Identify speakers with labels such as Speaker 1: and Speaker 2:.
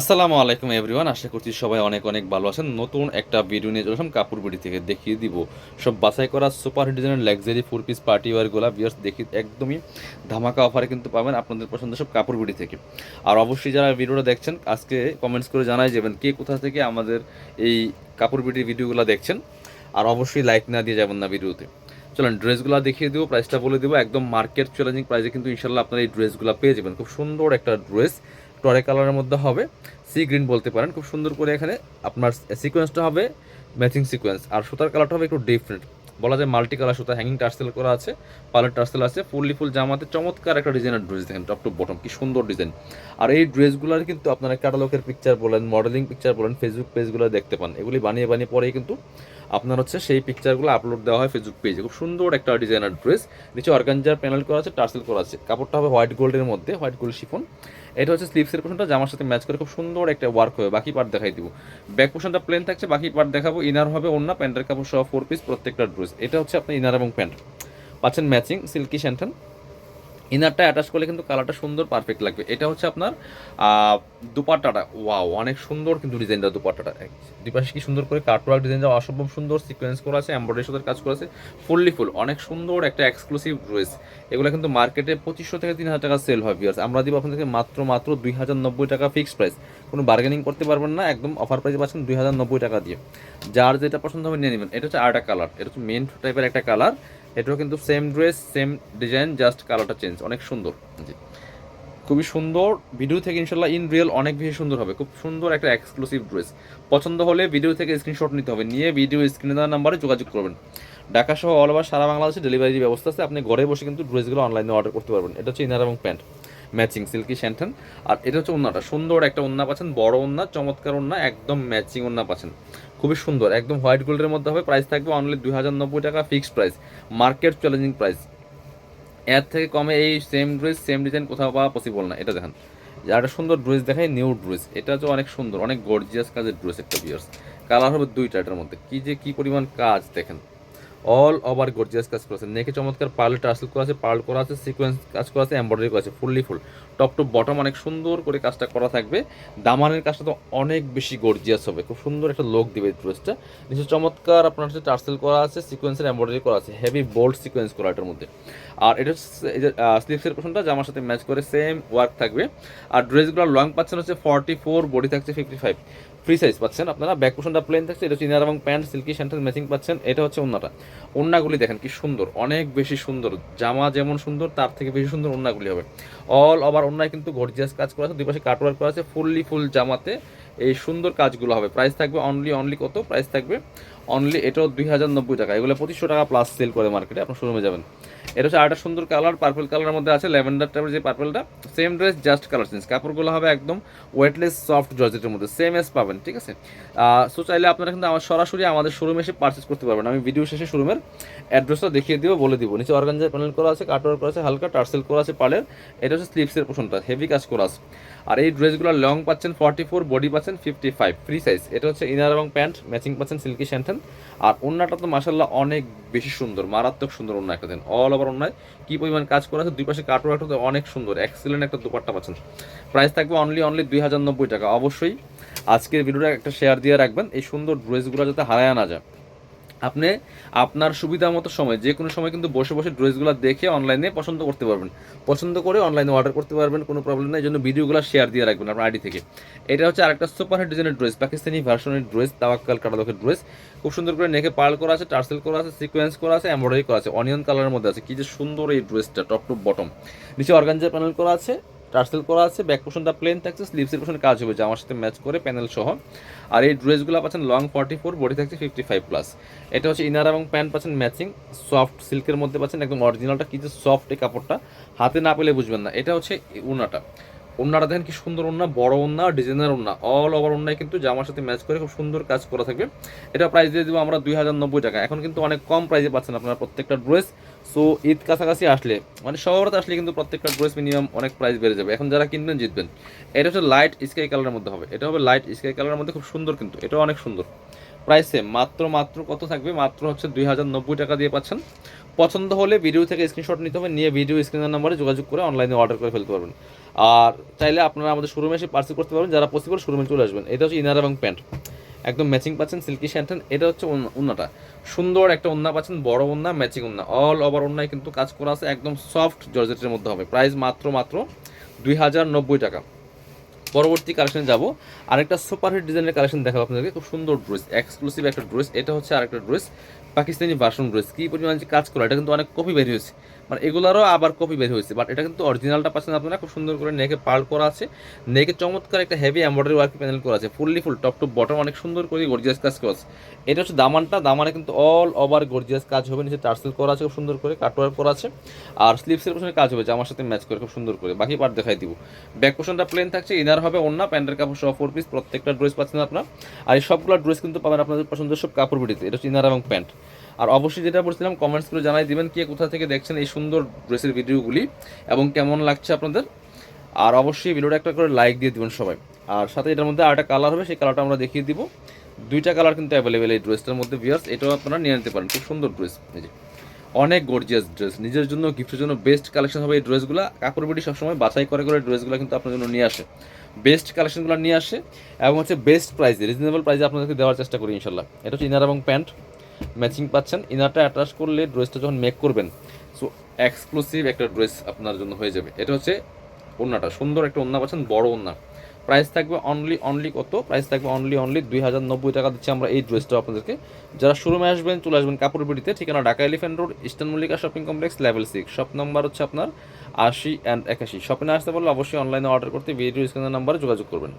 Speaker 1: আসসালামু আলাইকুম এভরিওয়ান, আশা করছি সবাই অনেক অনেক ভালো আছেন। নতুন একটা ভিডিও নিয়ে চলেছিলাম কাপড় বিড়ি থেকে। দেখিয়ে দিব, সব বাছাই করা সুপার ডিজাইনের লাক্সারি ফোর পিস পার্টি ওয়ারগুলো বিয়ার্স দেখি একদমই ধামাকা অফারে কিন্তু পাবেন আপনাদের পছন্দের সব কাপড় বিড়ি থেকে। আর অবশ্যই যারা ভিডিওটা দেখছেন, আজকে কমেন্টস করে জানাই যাবেন কে কোথা থেকে আমাদের এই কাপড় বিড়ির ভিডিওগুলো দেখছেন। আর অবশ্যই লাইক না দিয়ে যাবেন না ভিডিওতে। চলেন ড্রেসগুলো দেখিয়ে দেবো প্রাইসটা বলে দেবো। একদম মার্কেট চ্যালেঞ্জিং প্রাইসে কিন্তু ইনশাল্লাহ আপনারা এই ড্রেসগুলো পেয়ে যাবেন। খুব সুন্দর একটা ড্রেস টরে কালারের মধ্যে হবে। সি গ্রিন বলতে পারেন। খুব সুন্দর করে এখানে আপনার সিকোয়েন্সটা হবে ম্যাচিং সিকোয়েন্স আর সুতার কালারটা হবে একটু ডিফারেন্ট বলা যায় মাল্টি কালার সুতা হ্যাঙ্গিং টার্সেল করা আছে পার্লার টার্সেল আছে, ফুললি ফুল জামাতে চমৎকার একটা ডিজাইনের ড্রেস দেখেন টপ টু বটম কি সুন্দর ডিজাইন আর এই ড্রেসগুলোর কিন্তু আপনারা ক্যাটালগের পিকচার বলেন মডেলিং পিকচার বলেন ফেসবুক পেজগুলো দেখতে পান। এগুলি বানিয়ে বানিয়ে পরেই কিন্তু আপনার হচ্ছে সেই পিকচারগুলো আপলোড দেওয়া হয় ফেসবুক পেজে খুব সুন্দর একটা ডিজাইনার ড্রেস নিচে অর্গানজার প্যানেল করা আছে টার্সেল করা আছে। কাপড়টা হবে হোয়াইট গোল্ডের মধ্যে হোয়াইট গোল্ড শিফন এটা হচ্ছে স্লিপসের পোশনটা জামার সাথে ম্যাচ করে খুব সুন্দর একটা ওয়ার্ক হবে। বাকি পার্ট দেখাই দিব। ব্যাক পোশনটা প্লেন থাকছে, বাকি পার্ট দেখাবো। ইনার হবে অন্য প্যান্টের কাপড় সহ ফোর পিস প্রত্যেকটা ড্রেস এটা হচ্ছে আপনার ইনার এবং প্যান্ট পাচ্ছেন ম্যাচিং সিল্কি স্যান্টন ইনারটা অ্যাটাচ করলে কিন্তু কালারটা সুন্দর পারফেক্ট লাগবে। এটা হচ্ছে আপনার দুপাট্টাটা। ওয়াও অনেক সুন্দর কিন্তু ডিজাইনটা দুপাট্টাটা। দুই পাশে কি সুন্দর করে কাটওয়ার্ক ডিজাইনটা অসম্ভব সুন্দর সিকোয়েন্স করা আছে এমব্রয়ডারি সাথে কাজ করা আছে ফুললি ফুল অনেক সুন্দর একটা এক্সক্লুসিভ ড্রেস এগুলো কিন্তু মার্কেটে পঁচিশশো থেকে তিন হাজার টাকা সেল হয় ভিউয়ার্স আমরা দিব আপনাদেরকে মাত্র মাত্র দুই হাজার নব্বই টাকা ফিক্সড প্রাইস কোনো বার্গেনিং করতে পারবেন না, একদম অফার প্রাইসে পাচ্ছেন দুই হাজার নব্বই টাকা দিয়ে। যার যেটা পছন্দ হবে নিয়ে নেবেন। এটা হচ্ছে আরেকটা কালার এটা হচ্ছে মেন টাইপের একটা কালার এটাও কিন্তু same dress same design just কালারটা চেঞ্জ অনেক সুন্দর। জি। খুবই সুন্দর। ভিডিও থেকে ইনশাল্লাহ ইন রিয়েল অনেক বেশি সুন্দর হবে। খুব সুন্দর একটা এক্সক্লুসিভ ড্রেস পছন্দ হলে ভিডিও থেকে স্ক্রিনশট নিতে হবে। নিয়ে ভিডিও স্ক্রিনে দেওয়ার নাম্বারে যোগাযোগ করবেন। ঢাকা সহ অল ওভার সারা বাংলাদেশে ডেলিভারি ব্যবস্থা আছে। আপনি ঘরে বসে কিন্তু ড্রেসগুলো অনলাইনে অর্ডার করতে পারবেন। এটা হচ্ছে ইনার এবং প্যান্ট ম্যাচিং সিল্কি স্যান্টন আর এটা হচ্ছে ওন্নাটা। সুন্দর একটা ওন্না পাচ্ছেন। বড় ওন্না, চমৎকার ওন্না, একদম ম্যাচিং ওন্না পাচ্ছেন। খুবই সুন্দর। একদম হোয়াইট গোল্ডের মধ্যে হবে। প্রাইস থাকবে অনলি দুই হাজার নব্বই টাকা fixed price market challenging price এর থেকে কমে এই সেম ড্রেস সেম ডিজাইন কোথাও পাওয়া পসিবল না। এটা দেখেন। আর একটা সুন্দর ড্রেস দেখায় নিউ ড্রেস এটা হচ্ছে অনেক সুন্দর, অনেক গর্জিয়াস কাজের ড্রেস একটা বিয়ার্স কালার হবে দুইটা এটার মধ্যে। কি যে কি পরিমাণ কাজ, দেখেন। অল ওভার গর্জিয়াস কাজ করা আছে। নেকে চমৎকার পার্ল টার্সেল করা আছে পার্ল করা আছে সিকোয়েন্স কাজ করা আছে এমব্রয়ডারি করা আছে fully full top to bottom অনেক সুন্দর করে কাজটা করা থাকবে। দামানের কাজটা তো অনেক বেশি গর্জিয়াস হবে। খুব সুন্দর একটা লোক দিবে ড্রেসটা নিচে চমৎকার আপনার হচ্ছে টার্সেল করা আছে সিকোয়েন্সের এমব্রয়ডারি করা আছে হেভি বোল্ড সিকোয়েন্স করা এটার মধ্যে। আর এটা স্লিপসের পোশনটা জামার সাথে ম্যাচ করে সেম ওয়ার্ক থাকবে। আর ড্রেসগুলোর লং পাচ্ছেন হচ্ছে ফর্টি ফোর বডি থাকছে ফিফটি ফাইভ ফ্রি সাইজ পাচ্ছেন আপনারা। ব্যাক পোশনটা প্লেন থাকছে, এটা হচ্ছে ইনার এবং প্যান্ট সিল্কি স্যান্টেল ম্যাচিং পাচ্ছেন। এটা হচ্ছে ওন্নাটা। ওন্নাগুলি দেখেন কি সুন্দর, অনেক বেশি সুন্দর। জামা যেমন সুন্দর, তার থেকে বেশি সুন্দর ওন্নাগুলি হবে। অল ওভার ওন্নায় কিন্তু গর্জিয়াস কাজ করা আছে দুই পাশে কাটওয়ার্ক করা আছে, ফুললি ফুল জামাতে এই সুন্দর কাজগুলো হবে। প্রাইস থাকবে অনলি অনলি কত? প্রাইস থাকবে অনলি এটাও দুই হাজার নব্বই টাকা। এগুলো পঁচিশশো টাকা প্লাস সেল করে মার্কেটে আপনার শোরুমে যাবেন। এটা হচ্ছে আরেকটা সুন্দর কালার পার্পল কালারের মধ্যে আছে, ল্যাভেন্ডার টাইপের যে পার্পলটা same dress just colour change কাপড়গুলো হবে একদম ওয়েটলেস সফট জর্জেটের মধ্যে সেম এস পাবেন, ঠিক আছে? সো চাইলে আপনারা কিন্তু আমার সরাসরি আমাদের শোরুমে এসে পারচেস করতে পারবেন। আমি ভিডিও শেষে শোরুমের অ্যাড্রেসটা দেখিয়ে দিব, বলে দিব। নিচে অর্গানজার প্যানেল করা আছে কাটওয়ার করা আছে, হালকা টার্সেল করা আছে, পালের। এটা হচ্ছে স্লিপসের পোশনটা হেভি কাজ করা আছে। আর এই ড্রেসগুলো লং পাচ্ছেন ফর্টি ফোর বডি পাচ্ছেন ফিফটি ফাইভ ফ্রি সাইজ এটা হচ্ছে ইনার এবং প্যান্ট ম্যাচিং পাচ্ছেন সিল্কি স্যান্টেন আর ওন্নাটা তো মাসাল্লাহ অনেক বেশি সুন্দর, মারাত্মক সুন্দর ওন্না একটা দেন অল ওভার ওন্নায়। কী পরিমাণ কাজ করা আছে, দুই পাশে কাটওয়ার্কটা তো অনেক সুন্দর এক্সিলেন্ট একটা দুপাট্টা পাচ্ছেন। প্রাইস থাকবে অনলি অনলি দুই হাজার নব্বই টাকা। অবশ্যই আজকের ভিডিওটা একটা শেয়ার দিয়ে রাখবেন, এই সুন্দর ড্রেসগুলো যাতে হারায় না যায়। আপনি আপনার সুবিধা মতো সময়, যে কোনো সময় কিন্তু বসে বসে ড্রেসগুলো দেখে অনলাইনে পছন্দ করতে পারবেন। পছন্দ করে অনলাইনে অর্ডার করতে পারবেন, কোনো প্রবলেম নেই, এই জন্য ভিডিওগুলো শেয়ার দিয়ে রাখবেন আপনার আইডি থেকে। এটা হচ্ছে আরেকটা সুপার হিট ডিজাইনের ড্রেস পাকিস্তানি ভার্সনের ড্রেস তাওয়াক্কাল কাটালকের ড্রেস খুব সুন্দর করে নেকে পার্ল করা আছে টার্সেল করা আছে সিকোয়েন্স করা আছে এমব্রয়ডারি করা আছে অনিয়ন কালারের মধ্যে আছে। কি যে সুন্দর এই ড্রেসটা টপ টু বটম নিচে অর্গানজার প্যানেল করা আছে। টার্সেল করা আছে ব্যাক পোর্শনটা প্লেন থাকছে স্লিভসের পোর্শনে কাজ হবে জামার সাথে ম্যাচ করে প্যানেল সহ। আর এই ড্রেসগুলো পাচ্ছেন লং ফর্টি ফোর বডি থাকছে ফিফটি ফাইভ প্লাস এটা হচ্ছে ইনার এবং প্যান্ট পাচ্ছেন ম্যাচিং সফট সিল্কের মধ্যে পাচ্ছেন, একদম অরিজিনালটা কি যে সফট এই কাপড়টা, হাতে না পেলে বুঝবেন না। এটা হচ্ছে উনাটা ওন্নাটা দেখেন কি সুন্দর ওন্না বড় ওন্না ডিজাইনার ওন্না অল ওভার ওন্নায় কিন্তু জামার সাথে ম্যাচ করে খুব সুন্দর কাজ করা থাকবে। এটা প্রাইস দিয়ে দেবো আমরা দুই হাজার নব্বই টাকা। এখন কিন্তু অনেক কম প্রাইসে পাচ্ছেন আপনারা প্রত্যেকটা ড্রেস সো ঈদ কাছাকাছি আসলে মানে সবার আসলে কিন্তু প্রত্যেকটা ড্রেস মিনিমাম অনেক প্রাইস বেড়ে যাবে। এখন যারা কিনবেন, জিতবেন। এটা হচ্ছে লাইট স্কাই কালারের মধ্যে হবে। এটা হবে লাইট স্কাই কালারের মধ্যে খুব সুন্দর কিন্তু, এটাও অনেক সুন্দর। প্রাইস সেম মাত্র মাত্র কত থাকবে? মাত্র হচ্ছে দুই হাজার নব্বই টাকা দিয়ে পাচ্ছেন। পছন্দ হলে ভিডিও থেকে স্ক্রিনশট নিতে হবে, নিয়ে ভিডিও স্ক্রিনের নাম্বারে যোগাযোগ করে অনলাইনে অর্ডার করে ফেলতে পারবেন। আর চাইলে আপনারা আমাদের শোরুমে এসে পার্সেল করতে পারবেন, যারা পসিবল শোরুমে চলে আসবেন। এটা হচ্ছে ইনার এবং প্যান্ট একদম ম্যাচিং পাচ্ছেন সিল্কি শ্যান্টেন এটা হচ্ছে ওন- ওন্নাটা সুন্দর একটা ওন্না পাচ্ছেন, বড় ওন্না ম্যাচিং ওন্না অল ওভার ওন্নায় কিন্তু কাজ করা আছে, একদম সফট জর্জেটের মধ্যে হবে। প্রাইস মাত্র মাত্র দুই হাজার নব্বই টাকা। পরবর্তী কালেকশনে যাব। আরেকটা সুপারহিট ডিজাইনের কালেকশন দেখাবো আপনাদেরকে, খুব সুন্দর ড্রেস এক্সক্লুসিভ একটা ড্রেস এটা হচ্ছে আরেকটা ড্রেস পাকিস্তানি ভার্সন ড্রেস কী পরিমাণ যে কাজ করা, এটা কিন্তু অনেক কপি বের হয়েছে। মানে এগুলারও আবার কপি বের হয়েছে। বাট এটা কিন্তু অরিজিনালটা পাচ্ছেন আপনারা, খুব সুন্দর করে নেকে পার্ল করা আছে। নেকে চমৎকার একটা হেভি এমব্রয়ডারি ওয়ার্ক প্যানেল করা আছে fully full top to bottom অনেক সুন্দর করে গর্জিয়াস কাজ করা আছে। এটা হচ্ছে দামানটা, দামানে কিন্তু অল ওভার গর্জিয়াস কাজ হবে, নিচে টার্সেল করা আছে, খুব সুন্দর করে কাটওয়ার্ক করা আছে। আর স্লিপসের পেছনে কাজ হবে জামার সাথে ম্যাচ করে, খুব সুন্দর করে। বাকি পার্ট দেখাই দিব। ব্যাক পোর্শনটা প্লেন থাকছে ইনার হবে অন্য প্যান্টের কাপড় সহ ফোর পিস প্রত্যেকটা ড্রেস পাচ্ছেন আপনারা। আর এই সবগুলো ড্রেস কিন্তু পাবেন আপনাদের পছন্দের সব কাপড় বিটিতে এটা হচ্ছে ইনার এবং প্যান্ট আর অবশ্যই যেটা বলছিলাম কমেন্টস করে জানাই দিবেন কে কোথা থেকে দেখছেন এই সুন্দর ড্রেসের ভিডিওগুলি এবং কেমন লাগছে আপনাদের। আর অবশ্যই ভিডিওটা একটা করে লাইক দিয়ে দিবেন সবাই। আর সাথে এটার মধ্যে আরেকটা কালার হবে, সেই কালারটা আমরা দেখিয়ে দিব। দুইটা কালার কিন্তু অ্যাভেলেবেল এই ড্রেসটার মধ্যে ভিয়ার্স এটাও আপনারা নিয়ে নিতে পারেন। খুব সুন্দর ড্রেস এই যে। অনেক গর্জিয়াস ড্রেস নিজের জন্য গিফটের জন্য বেস্ট কালেকশন হবে এই ড্রেসগুলো কাপড় বিটি সবসময় বাছাই করে করে ড্রেসগুলো কিন্তু আপনার জন্য নিয়ে আসে। বেস্ট কালেকশনগুলো নিয়ে আসে এবং হচ্ছে বেস্ট প্রাইসে রিজনেবল প্রাইসে আপনাদেরকে দেওয়ার চেষ্টা করি ইনশাল্লাহ। এটা হচ্ছে ইনার এবং প্যান্ট ম্যাচিং পাচ্ছেন। ইনারটা অ্যাটাচ করলে ড্রেসটা যখন মেক করবেন সো এক্সক্লুসিভ একটা ড্রেস আপনার জন্য হয়ে যাবে। এটা হচ্ছে ওড়নাটা সুন্দর একটা ওড়না পাচ্ছেন, বড় ওড়না প্রাইস থাকবে অনলি অনলি কত? প্রাইস থাকবে অনলি অনলি দুই হাজার নব্বই টাকা দিচ্ছি আমরা এই ড্রেসটা আপনাদেরকে। যারা শোরুমে আসবেন, চলে আসবেন কাপড় বিড়িতে, ঠিকানা Dhaka elephant road eastern Mallika shopping complex level six shop number হচ্ছে আপনার আশি অ্যান্ড একাশি। শপে আসতে পারলে অবশ্যই অনলাইনে অর্ডার করতে ভিডিও স্ক্রিনের নাম্বারে যোগাযোগ করবেন।